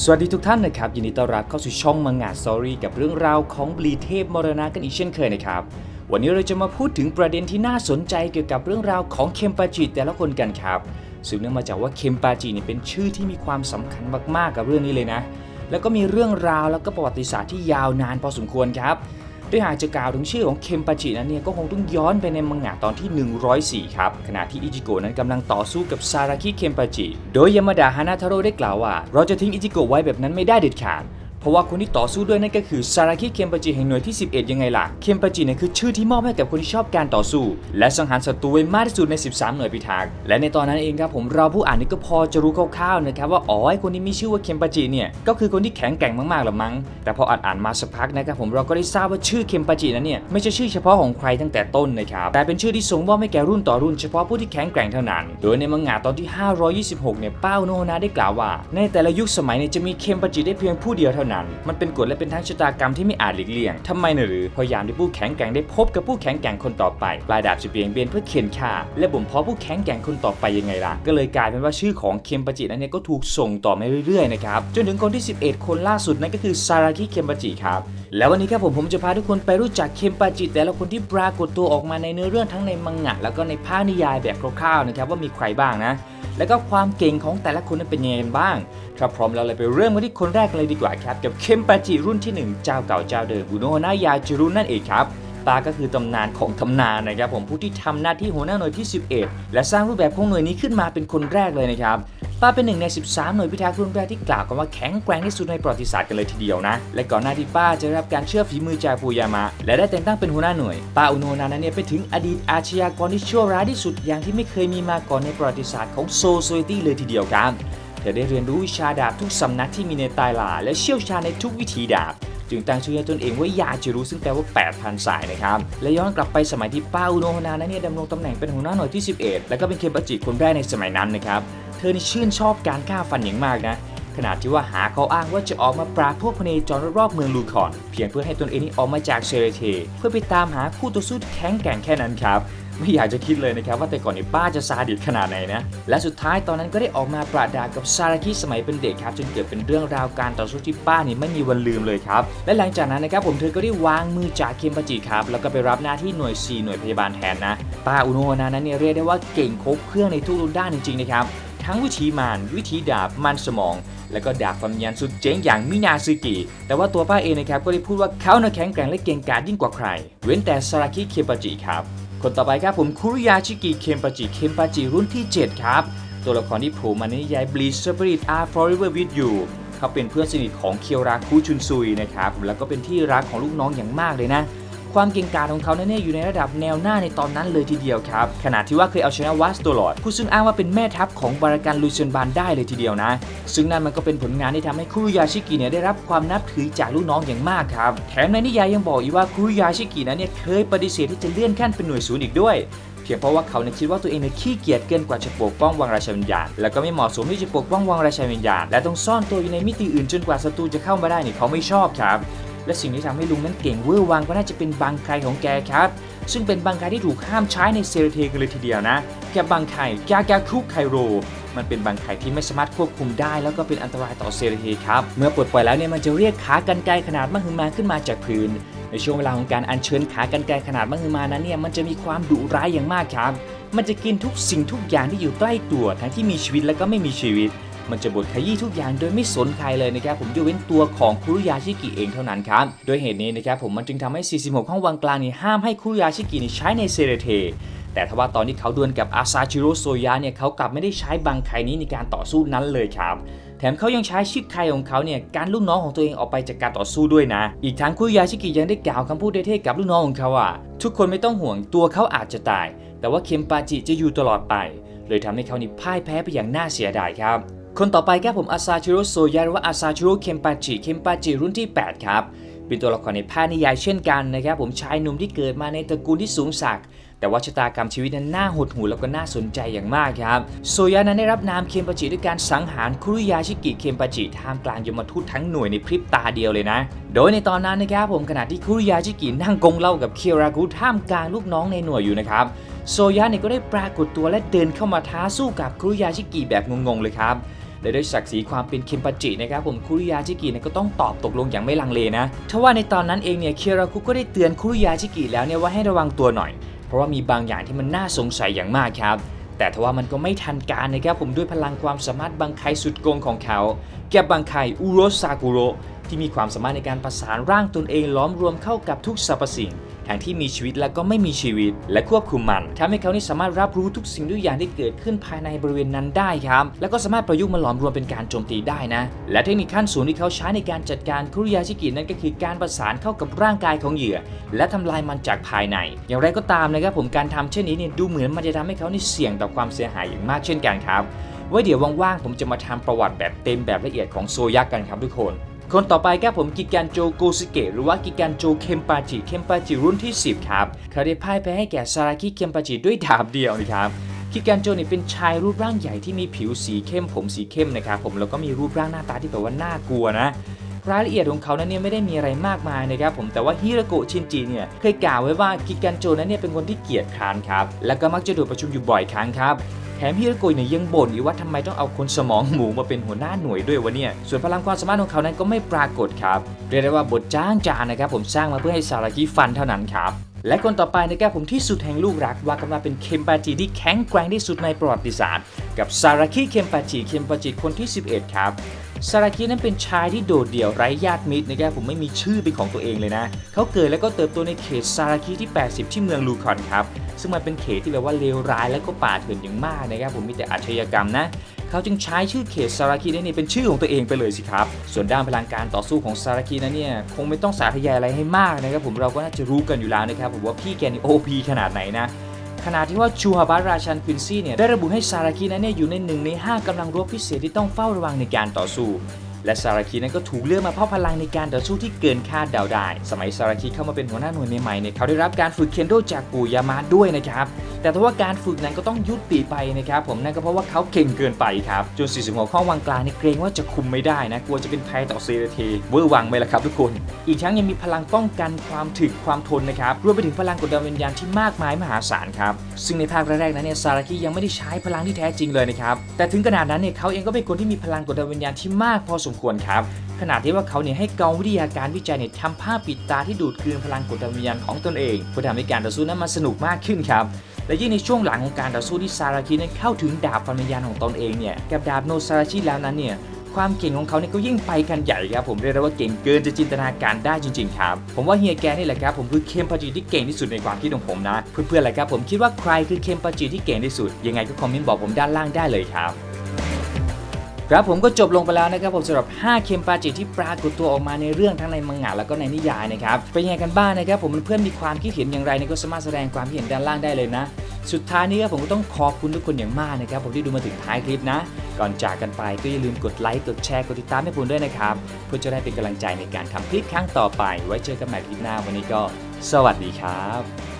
สวัสดีทุกท่านนะครับ ยินดีต้อนรับเข้าสู่ช่องมังงะสอรี่กับเรื่องราวของบลีเทพมรณะกันอีกเช่นเคยนะครับ วันนี้เราจะมาพูดถึงประเด็นที่น่าสนใจเกี่ยวกับเรื่องราวของเคมปาจิแต่ละคนกันครับซึ่งเนื่องมาจากว่าเคมปาจิเนี่ยเป็นชื่อที่มีความสำคัญมากๆกับเรื่องนี้เลยนะ แล้วก็มีเรื่องราวแล้วก็ประวัติศาสตร์ที่ยาวนานพอสมควรครับ โดยหากจะกล่าวถึงชื่อของเคมปาจินั้นเนี่ยก็คงต้องย้อนไปในมังงะตอนที่ 104 ครับ ขณะที่อิจิโกะนั้นกำลังต่อสู้กับซาราคิเคมปาจิ โดยยามาดะฮานาทาโร่ได้กล่าวว่า เราจะทิ้งอิจิโกะไว้แบบนั้นไม่ได้เด็ดขาด เพราะว่าคนที่ต่อสู้ด้วยนั่นก็คือซาราคิเคมปาจิแห่งหน่วยที่ 11 ยังไงล่ะ เคมปาจิเนี่ยคือชื่อที่มอบให้กับคนที่ชอบการต่อสู้ และสังหารศัตรูไว้มากที่สุดใน 13 หน่วยพิทักษ์ และในตอนนั้นเองครับผมเราผู้อ่านนี่ก็พอจะรู้คร่าวๆนะครับว่าอ๋อไอคนที่มีชื่อว่าเคมปาจิเนี่ยก็คือคนที่แข็งแกร่งมากๆหรือมั้ง แต่พออ่านอ่านมาสักพักนะครับผมเราก็ได้ทราบว่าชื่อเคมปาจินั้นเนี่ยไม่ใช่ชื่อเฉพาะของใครตั้งแต่ต้นนะครับแต่เป็นชื่อที่ส่งมอบให้แก่รุ่นต่อรุ่นเฉพาะผู้ที่แข็งแกร่งเท่านั้น โดยในมังงะตอนที่ 526 เนี่ยป้าโนโนะได้กล่าวว่า ในแต่ละยุคสมัยเนี่ยจะมีเคมปาจิได้เพียงผู้เดียวเท่านั้นมันเป็นกฎและเป็นทั้งชะตากรรมที่ไม่อาจหลีกเลี่ยงทำไมนะหรือพอยามที่ผู้แข็งแกร่งได้พบกับผู้แข็งแกร่งคนต่อไปปลายดาบจะเบี่ยงเบนเพื่อเข็นฆ่า และบ่มเพาะผู้แข็งแกร่งคนต่อไปยังไงล่ะก็เลยกลายเป็นว่าชื่อของเคมปาจินั้นเนี่ยก็ถูกส่งต่อมาเรื่อยๆนะครับจนถึงคนที่ 11 คนล่าสุดนั่นก็คือซาราคิเคมปาจิครับแล้ววันนี้ครับผมผมจะพาทุกคนไปรู้จักเคมปาจิแต่ละคนที่ปรากฏตัวออกมาในเนื้อเรื่องทั้งในมังงะ แล้วก็ในภาคนิยายแบบคร่าวๆนะครับว่ามีใครบ้างนะ แล้วก็ความเก่งของแต่ละคนนั้นเป็นยังไงกันบ้าง ถ้าพร้อมแล้วเลยไปเริ่มกันที่คนแรกเลยดีกว่าครับ กับเคมปาจิรุ่นที่ 1 เจ้าเก่าเจ้าเดิมบุโนโฮนายาจิรุนั่นเองครับปาก็คือตำนานของตำนานนะครับผมผู้ที่ทำหน้าที่หัวหน้าหน่วยที่ 11 และสร้างรูปแบบของหน่วยนี้ขึ้นมาเป็นคนแรกเลยนะครับ ป้าเป็นหนึ่งใน 13 หน่วยพิทักษ์รุ่นแรกที่กล่าวกันว่าแข็งแกร่งที่สุดในประวัติศาสตร์กันเลยทีเดียวนะ และก่อนหน้าที่ป้าจะได้รับการเชื่อฝีมือจากปูยามะ และได้แต่งตั้งเป็นหัวหน้าหน่วย ป้าอุโนนานั้นเนี่ยไปถึงอดีตอาชญากรที่ชั่วร้ายที่สุดอย่างที่ไม่เคยมีมาก่อนในประวัติศาสตร์ของโซโซเอตี้เลยทีเดียวครับเธอได้เรียนรู้วิชาดาบทุกสำนักที่มีในตายหลาและเชี่ยวชาญในทุกวิธีดาบจึงตั้งชื่อให้ตนเองว่ายาจิรุซึ่งแปลว่า 8,000 สายนะครับ และย้อนกลับไปสมัยที่ป้าอุโนฮนานั้นเนี่ยดำรงตำแหน่งเป็นหัวหน้าหน่วยที่ 11 แล้วก็เป็นเคมปาจิคนแรกในสมัยนั้นนะครับ ธอนี่ชื่นชอบการฆ่าฟันอย่างมากนะขนาดที่ว่าหาเขาอ้างว่าจะออกมาปราบพวกพเนจรรอบเมืองลูคอน เพียงเพื่อให้ตนเองนี่ออกมาจากเซเรเท เพื่อไปตามหาคู่ต่อสู้แข็งแกร่งแค่นั้นครับ ไม่อยากจะคิดเลยนะครับว่าแต่ก่อนนี่ป้าจะซาดิสขนาดไหนนะ และสุดท้ายตอนนั้นก็ได้ออกมาปราดากับซาราคิสมัยเป็นเด็กครับจนเกิดเป็นเรื่องราวการต่อสู้ที่ป้านี่ไม่มีวันลืมเลยครับและหลังจากนั้นนะครับผมเธอก็ได้วางมือจากเคมปจิครับแล้วก็ไปรับหน้าที่หน่วย4หน่วยพยาบาลแทนนะป้าอุโนโฮนานั้นเนี่ยเรียกได้ว่าเก่งครบเครื่องในทุกด้านจริงๆนะครับ ทั้งวิธีมานวิธีดาบมันสมอง แล้วก็ดาบฟันยันสุดเจ๋งอย่างมินาซึกิ แต่ว่าตัวป้าเองนะครับก็ได้พูดว่าเขาน่ะแข็งแกร่งและเก่งกาจยิ่งกว่าใคร เว้นแต่ซาราคิเคมปาจิครับ คนต่อไปครับผมคุริยาชิกิเคมปาจิเคมปาจิรุ่นที่ 7 ครับ ตัวละครที่โผล่มาในนิยาย Bleach Spirit Are Forever With You เขาเป็นเพื่อนสนิทของเคียวราคุชุนซุยนะครับแล้วก็เป็นที่รักของลูกน้องอย่างมากเลยนะ ความเก่งกาจของเขาเนี่ยอยู่ในระดับแนวหน้าในตอนนั้นเลยทีเดียวครับขนาดที่ว่าเคยเอาชนะวัสโตลอดผู้ซึ่งอ้างว่าเป็นแม่ทัพของบารากันลูเซนบานได้เลยทีเดียวนะ ซึ่งนั่นมันก็เป็นผลงานที่ทำให้คุรุยาชิกิเนี่ยได้รับความนับถือจากลูกน้องอย่างมากครับแถมในนิยายยังบอกอีกว่าคุรุยาชิกินั้นเนี่ยเคยปฏิเสธที่จะเลื่อนขั้นเป็นหน่วยศูนย์อีกด้วยเพียงเพราะว่าเขาเนี่ยคิดว่าตัวเองเนี่ยขี้เกียจเกินกว่าจะปกป้องวังราชวิญญาณ แล้วก็ไม่เหมาะสมที่จะปกป้องวังราชวิญญาณ และต้องซ่อนตัวอยู่ในมิติอื่นจนกว่าศัตรูจะเข้ามาได้เนี่ยเขาไม่ชอบครับ และสิ่งที่ทำให้ลุงนั้นเก่งเวอร์วังก็น่าจะเป็นบังไคของแกครับ ซึ่งเป็นบังไคที่ถูกห้ามใช้ในเซเรเทกันเลยทีเดียวนะแกบังไคกากาคุไคโร มันเป็นบังไคที่ไม่สามารถควบคุมได้ แล้วก็เป็นอันตรายต่อเซเรเทครับ เมื่อปลดปล่อยแล้วเนี่ยมันจะเรียกขากันไกรขนาดมหึมาขึ้นมาจากพื้น ในช่วงเวลาของการอัญเชิญขากันไกรขนาดมหึมานั้นเนี่ยมันจะมีความดุร้ายอย่างมากครับ มันจะกินทุกสิ่งทุกอย่างที่อยู่ใกล้ตัวทั้งที่มีชีวิตและก็ไม่มีชีวิต มันจะบดขยี้ทุกอย่างโดยไม่สนใครเลยนะครับผมยกเว้นตัวของคุรุยาชิกิเองเท่านั้นครับโดยเหตุนี้นะครับผมมันจึงทำให้ 46 ห้องวังกลางนี่ห้ามให้คุรุยาชิกิใช้ในเซเรเทแต่ทว่าตอนที่เขาดวลกับอาซาชิโรโซยะเนี่ยเขากลับไม่ได้ใช้บังไคนี้ในการต่อสู้นั้นเลยครับแถมเขายังใช้ชิดไคของเขาเนี่ยการลูกน้องของตัวเองออกไปจากการต่อสู้ด้วยนะ อีกทั้งคุรุยาชิกิยังได้กล่าวคำพูดเท่ๆกับลูกน้องของเขาว่าทุกคนไม่ต้องห่วงตัวเขาอาจจะตาย แต่ว่าเคมปาจิจะอยู่ตลอดไป เลยทำให้เขานี่พ่ายแพ้ไปอย่างน่าเสียดายครับ คนต่อไปครับผมอาซาชิโร่โซยะหรือว่าอาซาชิโร่เคมปาจิเคมปาจิรุ่นที่ 8 ครับ เป็นตัวละครในภาคนิยายเช่นกันนะครับผมชายหนุ่มที่เกิดมาในตระกูลที่สูงศักแต่ว่าชะตากรรมชีวิตนั้นน่าหดหู่แล้วก็น่าสนใจอย่างมากครับ โซยะนั้นได้รับนามเคมปาจิด้วยการสังหารคุรุยาชิกิเคมปาจิท่ามกลางยมทูตทั้งหน่วยในพริบตาเดียวเลยนะ โดยในตอนนั้นนะครับผมขณะที่คุรุยาชิกินั่งกงเล่ากับเคียรากุท่ามกลางลูกน้องในหน่วยอยู่นะครับ โซยะเนี่ยก็ได้ปรากฏตัวและเดินเข้ามาท้าสู้กับคุรุยาชิกิแบบงงๆเลยครับ และด้วยศักดิ์ศรีความเป็นเคมปาจินะครับผมคุริยาชิกิเนี่ยก็ต้องตอบตกลงอย่างไม่ลังเลนะทว่าในตอนนั้นเองเนี่ยเคียราคุก็ได้เตือนคุริยาชิกิแล้วเนี่ยว่าให้ระวังตัวหน่อย เพราะว่ามีบางอย่างที่มันน่าสงสัยอย่างมากครับแต่ทว่ามันก็ไม่ทันการนะครับผมด้วยพลังความสามารถบังไคสุดโกงของเขา แกบบังไคอุโรซากุโรที่มีความสามารถในการประสานร่างตนเองล้อมรวมเข้ากับทุกสรรพสิ่ง ทั้งที่มีชีวิตและก็ไม่มีชีวิต และควบคุมมันทำให้เขานี่สามารถรับรู้ทุกสิ่งทุกอย่างที่เกิดขึ้นภายในบริเวณนั้นได้ครับแล้วก็สามารถประยุกต์มาหลอมรวมเป็นการโจมตีได้นะ และเทคนิคขั้นสูงที่เขาใช้ในการจัดการคุริยาชิกินั่นก็คือการประสานเข้ากับร่างกายของเหยื่อ และทำลายมันจากภายใน อย่างไรก็ตามนะครับผมการทำเช่นนี้เนี่ยดูเหมือนมันจะทำให้เขานี่เสี่ยงต่อความเสียหายอย่างมากเช่นกันครับไว้เดี๋ยวว่างๆผมจะมาทำประวัติแบบเต็มแบบละเอียดของโซยักกันครับทุกคน คนต่อไปครับผมกิการโจโกซิเกะหรือว่ากิการโจเคมปาจิเคมปาจิรุ่นที่ 10 ครับเขาได้พ่ายแพ้ให้แก่ซาราคิเคมปาจิด้วยดาบเดียวนะครับกิการโจเนี่ยเป็นชายรูปร่างใหญ่ที่มีผิวสีเข้มผมสีเข้มนะครับผมแล้วก็มีรูปร่างหน้าตาที่แบบว่าน่ากลัวนะรายละเอียดของเขานั้นเนี่ยไม่ได้มีอะไรมากมายนะครับผมแต่ว่าฮิราโกะชินจิเนี่ยเคยกล่าวไว้ว่ากิการโจนั้นเนี่ยเป็นคนที่เกียจคร้านครับ แล้วก็มักจะดูประชุมอยู่บ่อยครั้งครับ ถมฮิรโกยเนี่ยยังบ่นอีกว่าทำไมต้องเอาคนสมองหมูมาเป็นหัวหน้าหน่วยด้วยวะเนี่ย ส่วนพลังความสามารถของเขานั้นก็ไม่ปรากฏครับ เรียกได้ว่าบทจ้างจานนะครับผมสร้างมาเพื่อให้ซารากิฟันเท่านั้นครับและคนต่อไปนะครับผมที่สุดแห่งลูกรักว่ากันว่าเป็นเคมปาจิที่แข็งแกร่งที่สุดในประวัติศาสตร์ กับซาราคิเคมปาจิเคมปาจิคนที่ 11 ครับ ซารากินั้นเป็นชายที่โดดเดี่ยวไร้ญาติมิตรนะครับผมไม่มีชื่อเป็นของตัวเองเลยนะ เขาเกิดแล้วก็เติบโตในเขตซารากิที่ 80 ที่เมืองลูคอนครับซึ่งมันเป็นเขตที่แบบว่าเลวร้ายและก็ป่าเถื่อนอย่างมากนะครับผมมีแต่อาชญากรรมนะเขาจึงใช้ชื่อเขตซาราคิในนี้เป็นชื่อของตัวเองไปเลยสิครับ ส่วนด้านพลังการต่อสู้ของซาราคินั้นเนี่ยคงไม่ต้องสาธยายอะไรให้มากนะครับผมเราก็น่าจะรู้กันอยู่แล้วนะครับผมว่าพี่แกนี่โอพีขนาดไหนนะ ขณะที่ว่าชูฮาบาราชันควินซี่เนี่ยได้ระบุให้ซาราคินั้นเนี่ยอยู่ในหนึ่งใน 5กำลังรบพิเศษที่ต้องเฝ้าระวังในการต่อสู้ และซาราคินั้นก็ถูกเลือกมาเพราะพลังในการต่อสู้ที่เกินคาดเดาได้ สมัยซาราคิเข้ามาเป็นหัวหน้าหน่วยใหม่ๆเนี่ยเขาได้รับการฝึกเคนโดจากปู่ยามาด้วยนะครับ แต่ทว่าการฝึกนั้นก็ต้องยุติไปนะครับผมนั่นก็เพราะว่าเขาเก่งเกินไปครับจน46ข้อวังกลางนี่เกรงว่าจะคุมไม่ได้นะกลัวจะเป็นภัยต่อเซเรเทเวอร์วังไหมล่ะครับทุกคน อีกทั้งยังมีพลังป้องกันความถึกความทนนะครับรวมไปถึงพลังกดดันวิญญาณที่มากมายมหาศาลครับซึ่งในภาคแรกๆนั้นเนี่ยซาราคิยังไม่ได้ใช้พลังที่แท้จริงเลยนะครับแต่ถึงขนาดนั้นเนี่ยเขาเองก็เป็นคนที่มีพลังกดดันวิญญาณที่มากพอสมควรครับขนาดที่ว่าเขาเนี่ยให้กองวิทยาการวิจัยเนี่ยทำผ้าปิดตาที่ดูดกลืนพลังกดดันวิญญาณของตนเองเพื่อทำให้การต่อสู้นั้นมันสนุกมากขึ้นครับ และยิ่งในช่วงหลังของการต่อสู้ที่ซาราคินั้เข้าถึงดาบฟันวิญญาณของตนเองเนี่ยกับดาบโนซาราชิแล้วนั้นเนี่ยความเก่งของเขาเนี่ยก็ยิ่งไปกันใหญ่ครับผมเรียกได้ว่าเก่งเกินจะจินตนาการได้จริงๆครับผมว่าเฮียแกนี่แหละครับผมคือเคมปาจิที่เก่งที่สุดในความคิดของผมนะ เพื่อนๆแหละครับผมคิดว่าใครคือเคมปาจิที่เก่งที่สุดยังไงก็คอมเมนต์บอกผมด้านล่างได้เลยครับ ครับผมก็จบลงไปแล้วนะครับผมสำหรับ 5 เคมปาจิที่ปรากฏตัวออกมาในเรื่องทั้งในมังงะแล้วก็ในนิยายนะครับเป็นยังไงกันบ้างนะครับผมเพื่อนมีความคิดเห็นอย่างไรเนี่ยก็สามารถแสดงความคิดเห็นด้านล่างได้เลยนะ สุดท้ายนี้ครับผมก็ต้องขอบคุณทุกคนอย่างมากนะครับผมที่ดูมาถึงท้ายคลิปนะ ก่อนจากกันไปก็อย่าลืมกดไลค์กดแชร์กดติดตามให้ผมด้วยนะครับเพื่อจะได้เป็นกำลังใจในการทำคลิปครั้งต่อไป ไว้เจอกันใหม่คลิปหน้าวันนี้ก็ สวัสดีครับ